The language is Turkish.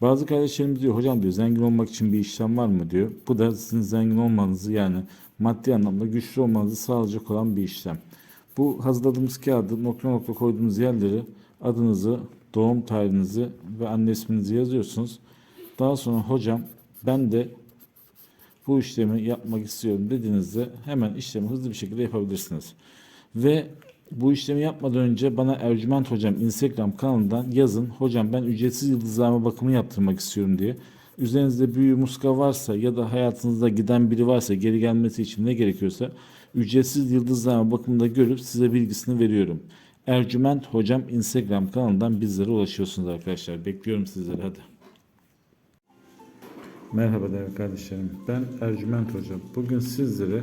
Bazı kardeşlerimiz diyor hocam diyor zengin olmak için bir işlem var mı diyor. Bu da sizin zengin olmanızı yani maddi anlamda güçlü olmanızı sağlayacak olan bir işlem. Bu hazırladığımız kağıdı nokta nokta koyduğunuz yerleri adınızı, doğum tarihinizi ve anne isminizi yazıyorsunuz. Daha sonra hocam ben de bu işlemi yapmak istiyorum dediğinizde hemen işlemi hızlı bir şekilde yapabilirsiniz. Ve bu işlemi yapmadan önce bana Ercüment Hocam Instagram kanalından yazın. Hocam ben ücretsiz yıldızlama bakımı yaptırmak istiyorum diye. Üzerinizde büyü muska varsa ya da hayatınızda giden biri varsa geri gelmesi için ne gerekiyorsa ücretsiz yıldızlama bakımında görüp size bilgisini veriyorum. Ercüment Hocam Instagram kanalından bizlere ulaşıyorsunuz arkadaşlar. Bekliyorum sizleri hadi. Merhaba değerli kardeşlerim. Ben Ercüment Hocam. Bugün sizlere